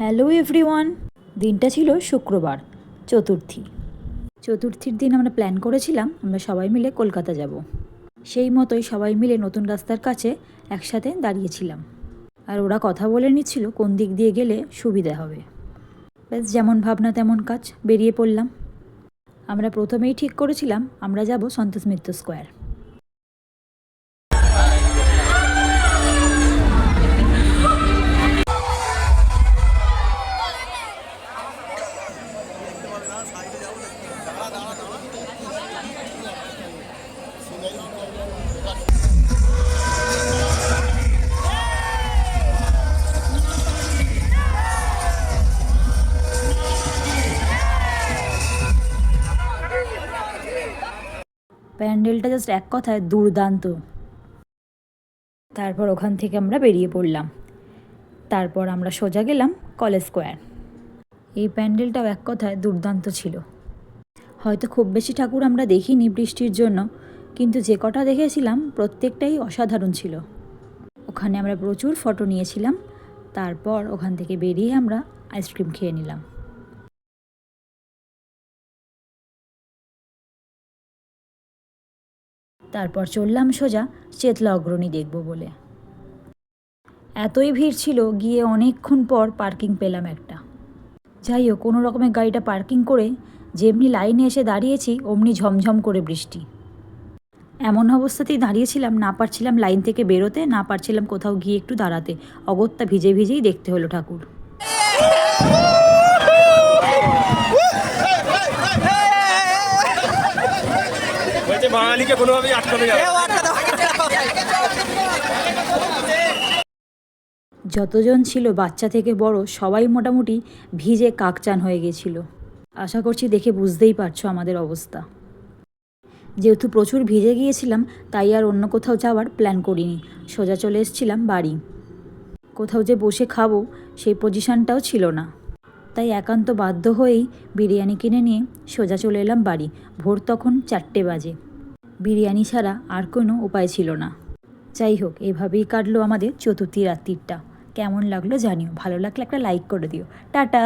Hello everyone, দিনটা ছিল শুক্রবার, চতুর্থী। চতুর্থীর দিন আমরা প্ল্যান করেছিলাম, আমরা সবাই মিলে কলকাতা যাব। সেই মতোই সবাই মিলে নতুন রাস্তার কাছে একসাথে দাঁড়িয়েছিলাম। আর ওরা কথা বলে নিচ্ছিল কোন দিক দিয়ে গেলে সুবিধা হবে। ব্যাস, যেমন ভাবনা তেমন কাজ, বেরিয়ে পড়লাম। আমরা প্রথমেই ঠিক করেছিলাম, আমরা যাব সন্তোষ মিত্র স্কোয়ার। প্যান্ডেলটা জাস্ট এক কথায় দুর্দান্ত। তারপর ওখান থেকে আমরা বেরিয়ে পড়লাম। তারপর আমরা সোজা গেলাম কলেজ স্কোয়ার। এই প্যান্ডেলটাও এক কথায় দুর্দান্ত ছিল। হয়তো খুব বেশি ঠাকুর আমরা দেখিনি বৃষ্টির জন্য, কিন্তু যে কটা দেখেছিলাম প্রত্যেকটাই অসাধারণ ছিল। ওখানে আমরা প্রচুর ফটো নিয়েছিলাম, তারপর ওখান থেকে বেরিয়ে আমরা আইসক্রিম খেয়ে নিলাম। তারপর চললাম সোজা চেতলা অগ্রণী দেখব বলে। এতই ভিড় ছিল, গিয়ে অনেকক্ষণ পর পার্কিং পেলাম একটা। যাই হোক কোনো রকমের গাড়িটা পার্কিং করে যেমনি লাইনে এসে দাঁড়িয়েছি অমনি ঝমঝম করে বৃষ্টি। এমন অবস্থাতেই দাঁড়িয়েছিলাম না পারছিলাম লাইন থেকে বেরোতে না পারছিলাম কোথাও গিয়ে একটু দাঁড়াতে। অগত্যা ভিজে ভিজেই দেখতে হলো ঠাকুর। বাঙালিকে কোনোভাবেই আটকানো যাবে না। যতজন ছিল বাচ্চা থেকে বড়, সবাই মোটামুটি ভিজে কাকচান হয়ে গেছিল। আশা করছি দেখে বুঝতেই পারছ আমাদের অবস্থা। যেহেতু প্রচুর ভিজে গিয়েছিলাম, তাই আর অন্য কোথাও যাওয়ার প্ল্যান করিনি। সোজা চলে এসেছিলাম বাড়ি। কোথাও যে বসে খাব, সেই পজিশনটাও ছিল না। তাই একান্ত বাধ্য হয়েই বিরিয়ানি কিনে নিয়ে সোজা চলে এলাম বাড়ি। ভোর তখন চারটে বাজে। বিরিয়ানি ছাড়া আর কোনো উপায় ছিল না। যাই হোক, এভাবেই কাটলো আমাদের চতুর্থী রাত্রিটা। কেমন লাগল জানিও। ভালো লাগলে একটা লাইক করে দিও। টাটা!